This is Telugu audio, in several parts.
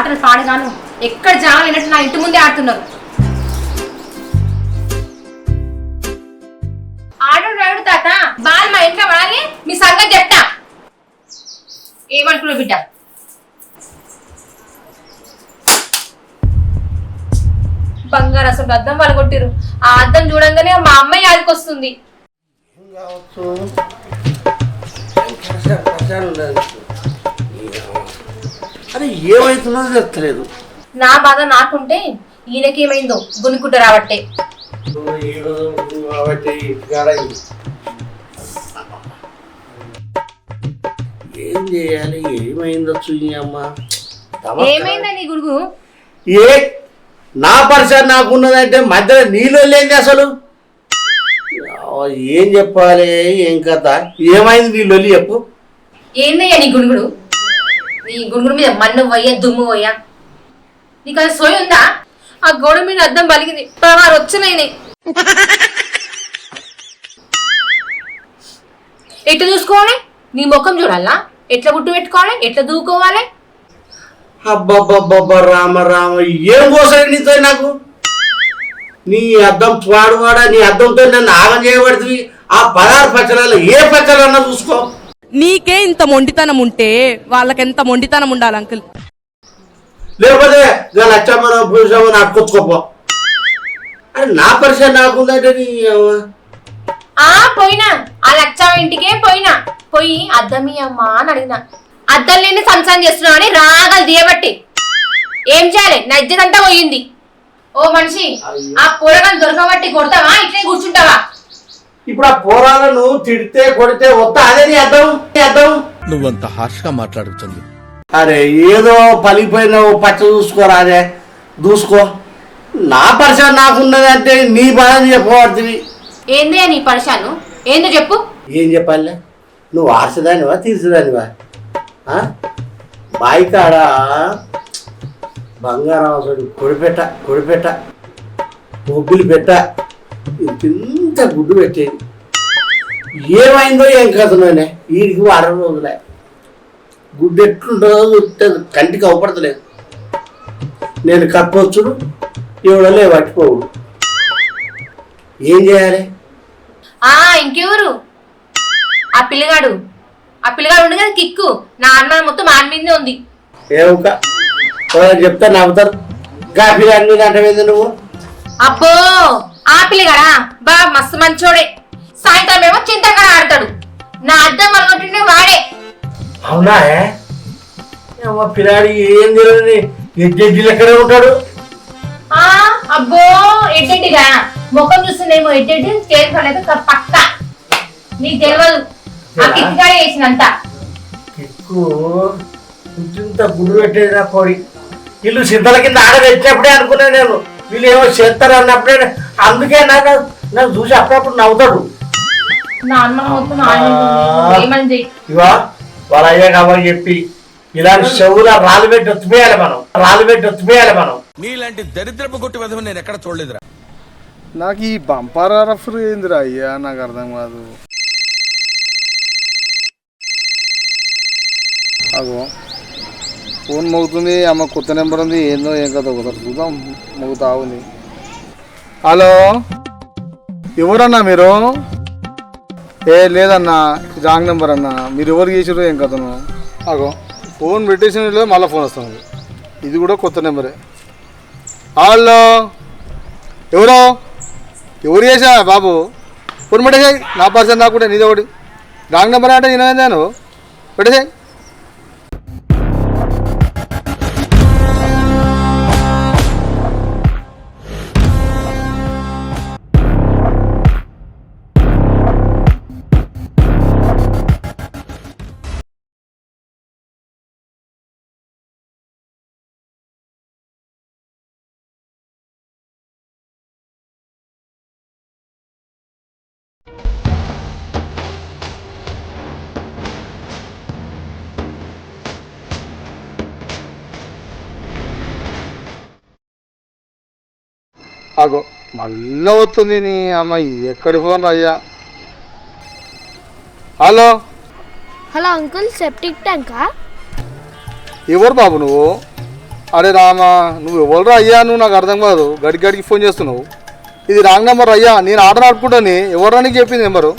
ఆటలు పాడగాను ఎక్కడ జనాలు లేనట్టు నా ఇంటి ముందే ఆడుతున్నారు. ఆడు రాడు తాత బాల్ మా ఇంట్లో పడాలి మీ సంగతి చెప్తా. ఏమనుకున్నావు బిడ్డ? బంగారు అసలు అద్దం వాళ్ళు కొట్టిరు ఆ అద్దం చూడంగానే మా అమ్మాయి ఆదికొస్తుంది అరే ఏమవుతుందో తెస్తలేదు నా బాధ నాకుంటే ఈయనకేమైందో గునుకుంట రావట్టే. ఏం చేయాలి? ఏమైందో చూయమ్మ ఏమైందా నీ గురుగు ఏ నా పరిసర నాకున్నదంటే మధ్యలో నీళ్ళు లేని అసలు? ఏం చెప్పాలి? ఏం కథ? ఏమైంది నీ లొల్లి చెప్పు. ఏందయ్యా నీ గుణుగుడు నీ గుణుగుడు మీద మన్ను వయ్యా దుమ్ము వయ్యా నీకు అది సోయి ఉందా? ఆ గోడ మీద అద్దం పలిగింది. పదహారు వచ్చినాయి ఎట్లా చూసుకోవాలి? నీ ముఖం చూడాలా? ఎట్లా గుట్టు పెట్టుకోవాలి? ఎట్లా దూకోవాలి? అబ్బబ్బబ్బబ్బ రామ రామ ఏం కోసడి నీతో నాకు? నీ అద్దం పాడువాడా నీ అద్దంతో నన్ను ఆగం చేయబడుతుంది ఆ పదహారు పచ్చలలో ఏ పచ్చడన్నా చూసుకో. నీకే ఇంత మొండితనం ఉంటే వాళ్ళకెంత మొండితనం ఉండాలి అంకుల్? లేకపోతే ఇక లచ్చమ్మను పూసమ్మను అట్టుకొచ్చుకోపో అని నా పరిచయం నాకుందంటే నీ. ఆ పోయినా. ఆ లచ్చా ఇంటికే పోయినా. పోయి అద్దమి అమ్మా అని అడిగిన. అద్దం లేని సంసారం చేస్తున్నావు అని రాగలు దియబట్టి ఏం చేయాలి? నా ఇజ్జత్ అంతా పోయింది. ఓ మనిషి ఆ పూరగాన్ని దొరకబట్టి కొడతావా? ఇట్లే కూర్చుంటావా? ఇప్పుడు ఆ పోరాలను తిడితే కొడితే వస్తా. అదే నీ అద్దం నువ్వంత హార్ష్గా మాట్లాడుతుంది అరే ఏదో పలిపోయిన పచ్చ చూసుకోరా అదే చూసుకో నా పరిచయం నాకున్నది అంటే నీ బాధ చెప్పబడుతుంది ఏందే నీ పరిశాను ఏందో చెప్పు. ఏం చెప్పాలే? నువ్వు ఆర్చదానివా తీర్చదానివా? ఆ? బాయి కాడ బంగారం అసలు కొడిపెట్ట కొడిపెట్ట ముగ్గులు పెట్ట. ఇంత గుడ్డు పెట్టేది ఏమైందో ఏం కథలోనే వీడికి వారం రోజులే. గుడ్డు ఎట్లుంటుందో చూస్తే కంటికి అవపడతలేదు. నేను కప్పొచ్చుడు ఎవడలే పట్టుకోవుడు ఏం చేయాలి? ఆ ఇంకెవరు? ఆ పిల్లగాడు. ఆ పిల్లగాడు ఉండు కదా కిక్కు. నా అనుమానం మొత్తం ఆన్ మీదే ఉంది. ఏముక చెప్తా నవ్వుతారు కాఫీ అన్ని అంటే నువ్వు? అబ్బో! ఆ పిల్లగాడా? బా మస్తు మంచోడే. సాయంత్రం ఏమో చింతకాడ ఆడతాడు. నా అద్దం అనుకుంటుండే వాడే. అవునా పిల్లాడి ఏం తెలియదు ఎడ్జెడ్జి లెక్కనే ఉంటాడు. ఆ అబ్బో ఎట్టెట్టిగా ముఖం చూస్తుందేమో ఎట్టెట్టి చేరుకోలేదు పక్క. నీకు తెలియదు ఆ కిక్కిగాడే చేసినంత. కిక్కు ఇంత గుడ్డు పెట్టేదిరా కోడి. వీళ్ళు సిద్ధల కింద ఆడబెట్టినప్పుడే అనుకున్నా నేను. వీళ్ళు ఏమో చేస్తారు అన్నప్పుడే అందుకే నాకు నాకు చూసి అప్పుడప్పుడు నవ్వుతాడు. ఇవా వాళ్ళ అయ్యా కాబట్టి చెప్పి ఇలాంటి చెవుల రాళ్ళు పెట్టి ఒత్తిపోయాలి మనం. రాళ్ళు పెట్టి ఒత్తిపోయాలి మనం. నీలాంటి దరిద్రపు కొట్టి విధం నేను ఎక్కడ చూడలేదురా. నాకు ఈ బంపర్ రఫర్ ఏందిరా అయ్యా? నాకు అర్థం కాదు. అగో. ఫోన్ మోగుతుంది అమ్మ కొత్త నెంబర్ ఉంది ఏందో ఏం కదా ఒకసారి చూద్దాం. మోగుతా ఉంది. హలో? ఎవరన్నా మీరు? ఏ లేదన్నా రాంగ్ నెంబర్ అన్నా. మీరు ఎవరు చేసారు ఏం కథను? అగో ఫోన్ పెట్టేసిన మళ్ళీ ఫోన్ వస్తుంది. ఇది కూడా కొత్త నెంబరే. హలో? ఎవరో? ఎవరు చేసా బాబు? ఫోన్ పెట్టేసాయి నా పర్సన్ నాకు కూడా నీది ఒకటి. రాంగ్ నెంబర్ అంటే నేను పెట్టేసాయి. అగో మళ్ళీ వస్తుంది నీ అమ్మ. ఎక్కడి ఫోన్ అయ్యా హలో? హలో అంకుల్ సెప్టిక్ ట్యాంకా? ఎవరు బాబు నువ్వు? అరే రామా నువ్వు ఎవరు అయ్యా నువ్వు నాకు అర్థం కాదు. గడి గడికి ఫోన్ చేస్తున్నావు. ఇది రాంగ్ నెంబర్ అయ్యా నేను ఆర్డర్ ఆడుకుంటాను. ఎవరు నీకు చెప్పింది number?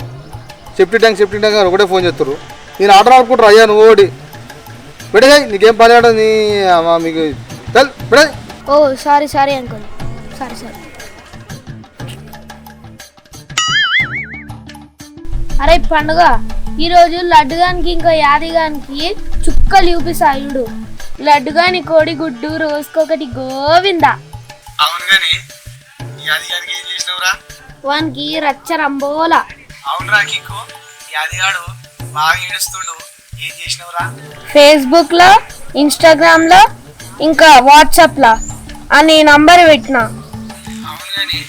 Septic tank septic tank అని ఒకటే ఫోన్ చేస్తారు. నేను ఆర్డర్ ఆడుకుంటారు అయ్యా నువ్వు ఒకటి. పెడగా నీకేం పని ఆడదు నీ అమ్మా మీకు ఓ sorry sorry uncle. Sorry sorry. అరే పండుగ ఈరోజు లడ్డుగానికి ఇంకా యాదిగానికి చుక్కలు చూపిస్తాయుడు లడ్డుగాని కోడి గుడ్డు రోజుకొకటి గోవిందా. అవును కానీ యాది గారికి ఏం చేసినవురా? వానికి రచ్చ రంబోలా. అవునురా కిక్కు యాదిగాడు బాగా ఏడుస్తుండు. ఏం చేసినవురా? ఫేస్బుక్లో ఇన్స్టాగ్రామ్లో ఇంకా వాట్సాప్లో అని నంబర్ పెట్టిన. అవును కానీ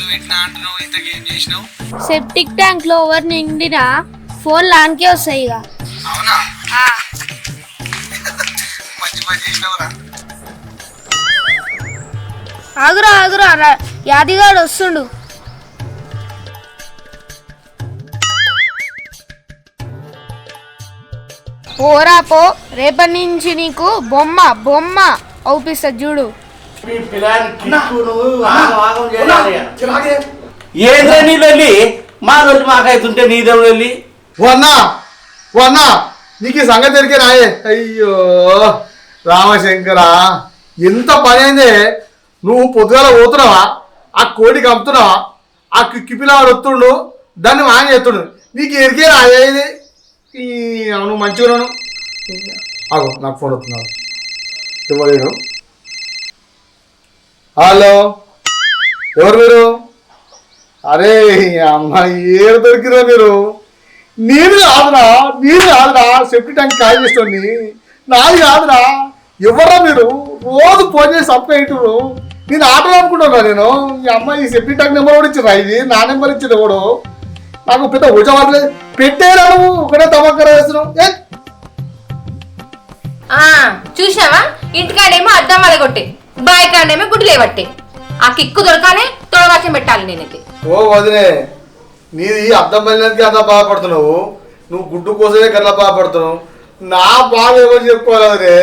పెట్టినా అంటున్నావు చేసినావు. సెప్టిక్ ట్యాంక్లో ఓవర్ నిండినా ఫోన్ లాన్కే వస్తాయి ఇక. అవునా? మంచి పని చేసినవురా. ఆగురా ఆగురా రా- యాదిగాడు వస్తుండు. పోరా పో. రేపటి నుంచి నీకు బొమ్మ బొమ్మ అవుపిస్తా చూడు. ఈ పిల్లాడి కిక్కు నువ్వు ఆగం ఆగం చేయాలి ఏంద్రా నీ వెళ్ళి మా రోజు మాకైతుంటే నీదే వెళ్ళి ఓ అన్నా నీకు ఈ సంగతి తెలికే రాయే అయ్యో రామశంకర ఎంత పని అయిందే నువ్వు పొద్దుగాల పోతున్నావా? ఆ కోడి కమ్ముతున్నావా? ఆ కిప్పిలాడు వస్తుండు దాన్ని మాయం చేస్తుండు. నీకు ఎరికే రాయే ఇది? ఈ అవును మంచిగా ఆగు నాకు ఫోన్ వస్తున్నావు ఎవరు హలో. ఎవరు మీరు? అరే అమ్మాయి ఏరు దొరికిరా మీరు? నేను కాదురా నేను కాదురా సెఫ్టీ ట్యాంక్ కాయ చేస్తుంది. నాది కాదురా ఎవరా మీరు? రోజు ఫోన్ చేసి అప్పు నేను ఆటలు అనుకుంటున్నా నేను. ఈ అమ్మాయి సెఫ్టీ ట్యాంక్ నెంబర్ కూడా ఇచ్చిరా ఇది? నా నెంబర్ ఇచ్చింది ఎవడు? నాకు పెద్ద ఉజవాట్లేదు పెట్టేరా నువ్వు ఒకటే తమక్కర వేస్తున్నావు. ఆ చూసావా ఇంటికాడేమో అద్దం వల్ల కొట్టే బాయ్ కాడేమో గుడ్లు లేవట్టే. ఆ కిక్కు దొరకాలే తొడవాచం పెట్టాలి నేనైతే. ఓ వదిలే నీది అర్థం పడినందుకే అంత బాధపడుతున్నావు. నువ్వు గుడ్డు కోసమే కన్నా బాధపడుతున్నావు. నా బాధ ఎవరు చెప్పుకోవాలి వదిలే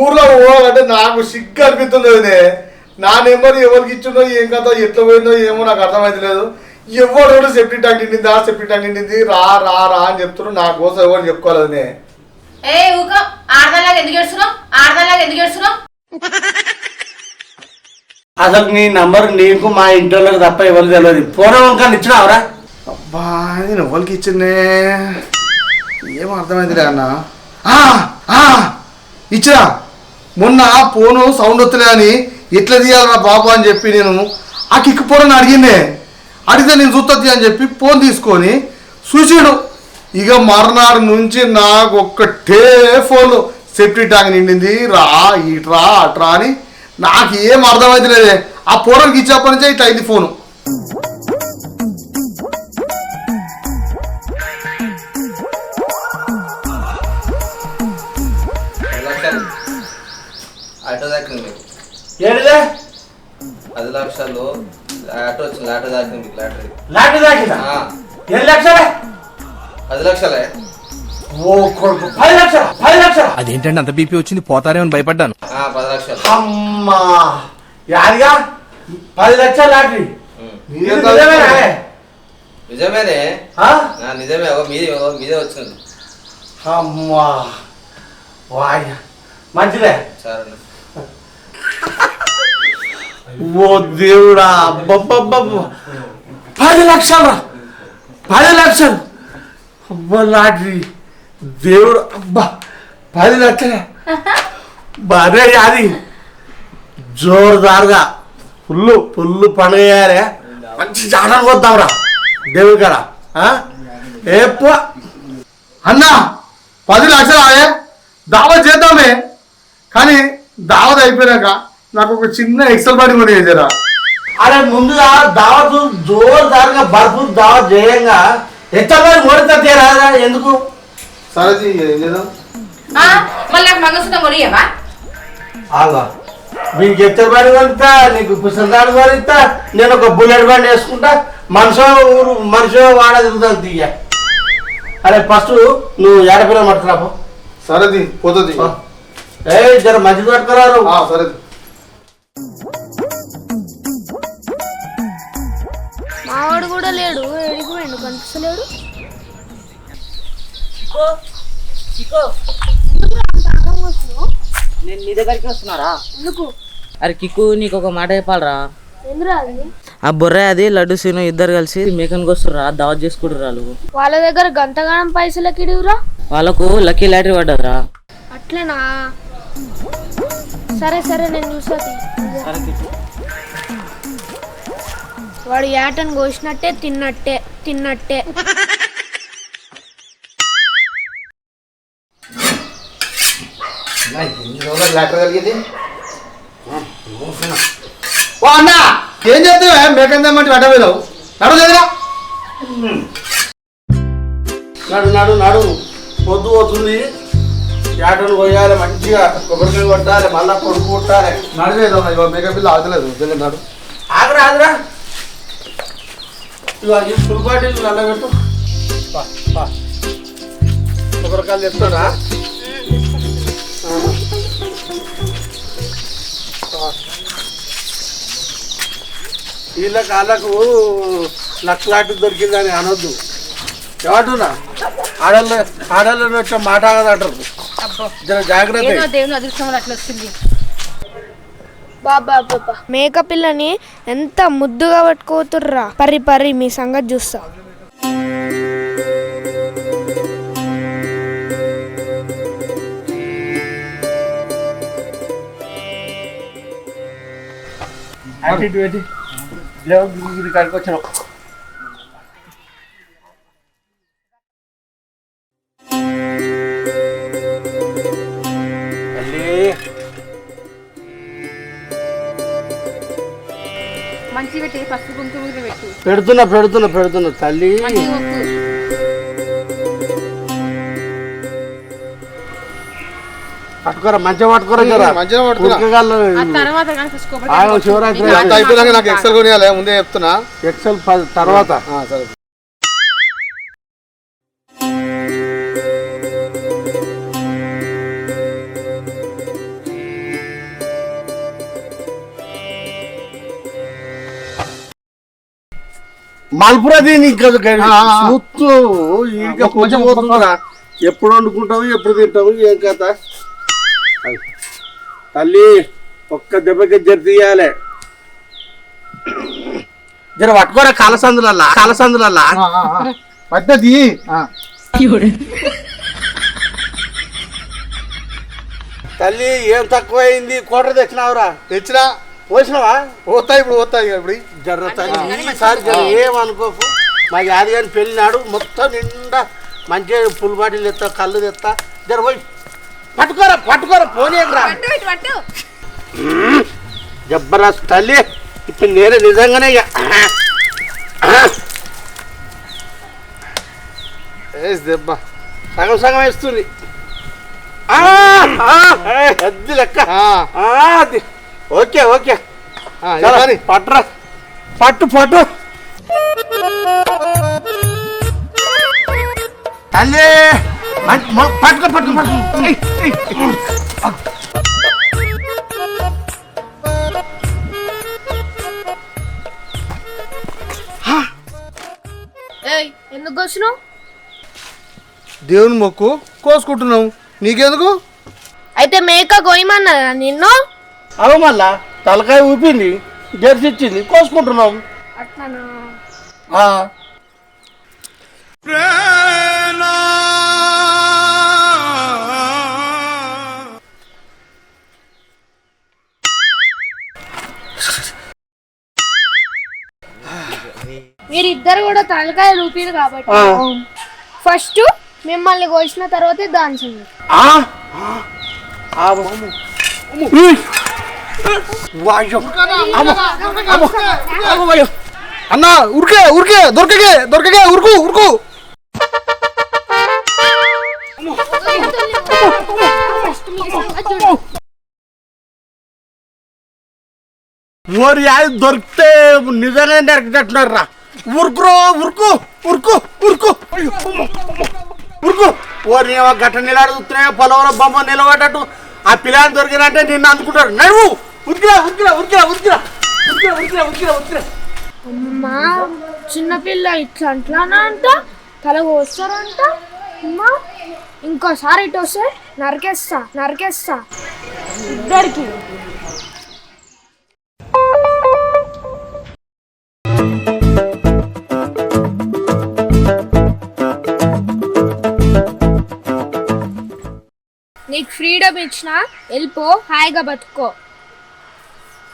ఊర్లో పోవాలంటే నాకు సిగ్గు అనిపిస్తుంది వదిలే నా నెంబర్ ఎవరికి ఇచ్చిందో ఏం కథ ఎట్లా పోయిందో ఏమో నాకు అర్థమైతలేదు ఎవడు సెఫ్టీ ట్యాంక్ నిండింది? ఆ సెఫ్టీ ట్యాంక్ నిండింది. రా రా రా అని చెప్తున్నారు నా కోసం ఎవరు చెప్పుకోవాలి వదిలే ఏ ఊక ఆడదాలాగా ఎందుకు ఏడుస్తున్నావు? ఆడదాలాగా ఎందుకు ఏడుస్తున్నావు? అసలు నీ నంబర్ నీకు మా ఇంట్లో తప్ప ఎవరు తెలియదు ఫోన్ వంకాన్ని ఇచ్చినావరా అబ్బా నేను ఎవరికి ఇచ్చిందే. ఏం అర్థమైందిలే అన్న? ఆ, మొన్న ఫోను సౌండ్ వస్తలే అని ఎట్లా తీయాలరా బాబు అని చెప్పి నేను ఆ కిక్ ఫోన్ అడిగిందే. అడిగితే నేను చూస్తుంది అని చెప్పి ఫోన్ తీసుకొని చూసాడు. ఇక మర్నాడు నుంచి నాకు ఒక్కటే ఫోన్. సేఫ్టీ ట్యాంక్ నిండింది. రా ఇట్రా అట్రా అని నాకు ఏం అర్థమైతే లేదే ఆ ఫోన్కి ఇచ్చేప్పటి నుంచే ఇట్లా అయింది ఫోను ఏంటిదే? పది లక్షలు ఆటో వచ్చింది దాకింది లాటరీ. లాంటి దాకిందా? ఎన్ని లక్షలే? పది లక్షలే. ఓ కొడుకు పది లక్షలు పది లక్షలు. అదేంటంటే అంత బీపీ వచ్చింది? పోతారేమని భయపడ్డాను. ఆ, పది లక్షలు. అమ్మా యాదిగా పది లక్షలు లాటరీ నిజమేనా? నా నిజమే ఓ మీది మీదే వచ్చింది. అమ్మా వాయ్. మంచిదే. సరే ఓ దేవుడా అబ్బబ్బబ్బబ్బ. పది లక్షలు పది లక్షలు. అబ్బా లాటరీ దేవుడు అబ్బా పది లక్షలే అదే అది జోరుదారుగా ఫుల్ ఫుల్ పండుగ చేయాలి మంచి జాతర కొద్దాంరా దేవుడి కాడ ఆ? ఎప్పు అన్నా పది లక్షలు ఆయే దావత్ చేద్దామే. కానీ దావత్ అయిపోయాక నాకు ఒక చిన్న ఎక్సల్ బాడీ కొని వేసారా. అరే ముందుగా దావత్ జోరుదారుగా బర్ఫు దావత్ చేయంగా ఎత్తమైన ఓడితే తీరాదా ఎందుకు? సరే ఏం చేద్దాం? ఆ, మళ్ళీ నాకు మంగళసూత్రం కొనియవా ఆగా. నీకు ఎత్తు బండి కొనిస్తా నీకు పుస్తకాలు కొనిస్తా నేను ఒక బుల్లెట్ బండి వేసుకుంటా మనిషో ఊరు మనిషో వాడ తిరుగుతుంది తీయ అరే ఫస్ట్ నువ్వు ఏడపిల్ల పట్టుకురాపో సరేది పోతుంది. ఏ జర మంచిది పట్టుకురారు సరే మావాడు కూడా లేడు ఏడికి పోయిండు కనిపిస్తలేడు నేను నీ దగ్గరికి వస్తున్నారా? ఎందుకు? అరే కిక్కు నీకు ఒక మాట చెప్పాలరా. ఆ బొర్ర అది లడ్డు సీను ఇద్దరు కలిసి మేకన్కి వస్తుర్రా దావత్ చేసుకుంటారు వాళ్ళు. వాళ్ళ దగ్గర గంతగానం పైసలకి ఇడివురా వాళ్ళకు లక్కీ లాటరీ పడ్డదిరా. అట్లేనా? సరే సరే నేను చూసాది వాడు ఏటను కోసినట్టే తిన్నట్టే తిన్నట్టే. లెటర్ కలిగింది? ఓ అన్న ఏం చేస్తావు మేకందేమంటే వెంట పోయినావు? నడు చదిరా నడు నడు నడు. పొద్దు పోతుంది. ఏటలు పోయాలి మంచిగా కొబ్బరికాయ కొట్టాలి మళ్ళా కొడుకు కొట్టాలి నడలేదు మేకప్ బిల్లు ఆగలేదు. జల్లి నడు. ఆగరా ఆగరా. ఇదిగో ఈ ఫుల్ బాటిల్ నల్లబెట్టు. కొబ్బరికాయలు తెస్తాడా? వీళ్ళ కాళ్ళకు లక్షలాంటి దొరికిందని అనొద్దు. ఏమంటున్నా ఆడల్లో ఆడల్లో వచ్చే మాట ఆగదంటారు జర జాగ్రత్త. దేవుని అదృష్టం అట్లా వచ్చింది బాబా బాబా. మేక పిల్లని ఎంత ముద్దుగా పట్టుకోతుర్రా. పరి పరి మీ సంగతి చూస్తా. పెట్టి లేవు ఇది కాడికి పెడుతున్నా పెడుతున్నా పెడుతున్నా తల్లి. పట్టుకోరా మంచిగా పట్టుకోరా జరా. మంచిగా తర్వాత శివరాత్రి అంత అయిపోయినాక నాకు ఎక్సెల్ కొనియాలి ముందే చెప్తున్నా. ఎక్సెల్ తర్వాత. ఆ, సరే. మల్పురది ఇంకా కొంచెం ఎప్పుడు వండుకుంటావు ఎప్పుడు తింటావు ఏం కథ? అది. తల్లి ఒక్క దెబ్బకి జర తీయాలి. జర పట్టుకోరా కాలసందులల్లా కాలసందులల్లా. పద్ధతి తల్లి ఏం తక్కువైంది? కోటర్ తెచ్చినావురా? తెచ్చినా. పోసినావా? పోతా ఇప్పుడు పోతా ఇక ఇప్పుడు. జర్ర తల్లి ఈసారి జర ఏమనుకోకు. మా యాది గారి పెళ్ళి నాడు మొత్తం నిండా మంచిగా పుల్ బాటిల్ తెస్తా కళ్ళు తెస్తా జర పోయి పట్టుకోరా పట్టుకోరా పోనీరా జబ్బరాస్ తల్లి ఇప్పుడు నేనే నిజంగానే దెబ్బ సగం సగం వేస్తుంది. ఆ, ఆ, ఏ, అది లెక్క. ఆ, ఆ, అది. Okay okay. పట్టురా. పట్టు పట్టు. తల్లి! పట్టుకో పట్టుకో పట్టుకో. ఏయ్, ఏయ్. ఏయ్ ఎందుకు వచ్చినావు దేవుని మొక్కు కోసుకుంటున్నావు. నీకెందుకు? అయితే మేక గోయమన్నదా నిన్ను? అవు మళ్ళా తలకాయ ఊపింది జెర్సీ ఇచ్చింది కోసుకుంటున్నాం అట్లనా ఇద్దరు కూడా తలకాయ రూపీలు కాబట్టి ఫస్ట్ మిమ్మల్ని కోసిన తర్వాత దాంచండి. అన్నా ఉరికే ఉరికే దొరకగే దొరకగే ఉరుకు ఉరుకు. ఓరి అది దొరికితే నిజమే దొరికినట్టున్నారు రా ఉరుకురో ఉరుకు ఉరుకు ఉరుకు. ఉరుకు. ఓరి ఏమో గట్ట నిలాడుతున్నాయో పొలంలో బొమ్మ నిలబడ్డట్టు ఆ పిల్లని దొరికినంటే నిన్ను అందుకుంటారు. నడువు. ఉరికిరా ఉరికిరా ఉరికిరా ఉరికిరా. ఉరికిరా ఉరికిరా ఉరికిరా ఉరికిరా. అమ్మా చిన్నపిల్ల ఇట్లా అంట్లానా అంట? తల కోస్తారంట? అమ్మా ఇంకోసారి ఇటు వస్తే నరికేస్తా నరికేస్తా. ఇద్దరికి. ఫ్రీడమ్ ఇచ్చిన వెళ్ళిపో హాయిగా బతుకో.